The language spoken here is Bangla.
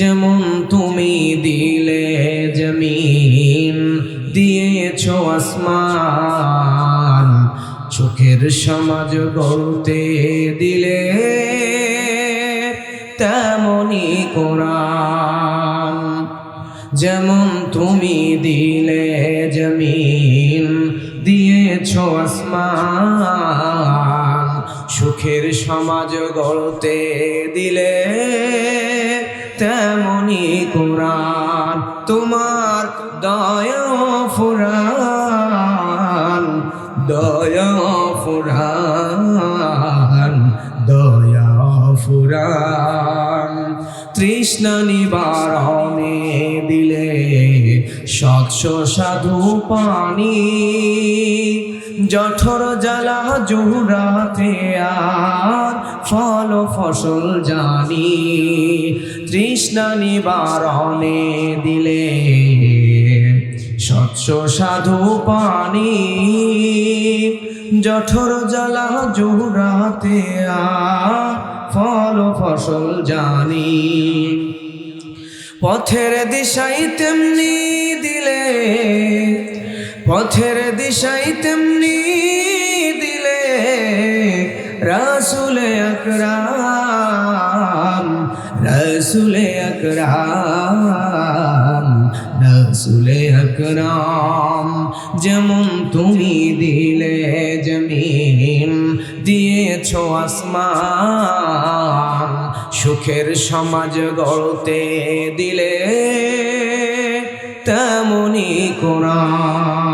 যেমন তুমি দিলে জমিন, দিয়েছ আসমান, চোখের সমাজ গড়তে দিলে তেমনি কোরআন। যেমন তুমি দিলে জমিন, দিয়েছ আসমান, সুখের সমাজ গড়তে দিলে তেমনি কোরআন, তোমার দয়া ফুরান দয়া ফুরান দয়া ফুরান তৃষ্ণ নিবারণে দিলে স্বচ্ছ সাধু পানি, জঠর জ্বালা জোড়াতে আর ফল ফসল জানি। তৃষ্ণ নিবারণে দিলে স্বচ্ছ সাধু পানি। জঠর জ্বালা জোড়াতে ফল ফসল জানি। পথের দিশাই তেমনি দিলে, পথের দিশাই তেমনি দিলে রাসুল আকরাম রসুল আকরাম রসুল আকরাম, যেমন তুমি দিলে জমিন, দিয়েছ আসমান, সুখের সমাজ গড়তে দিলে তেমনি কোরআন।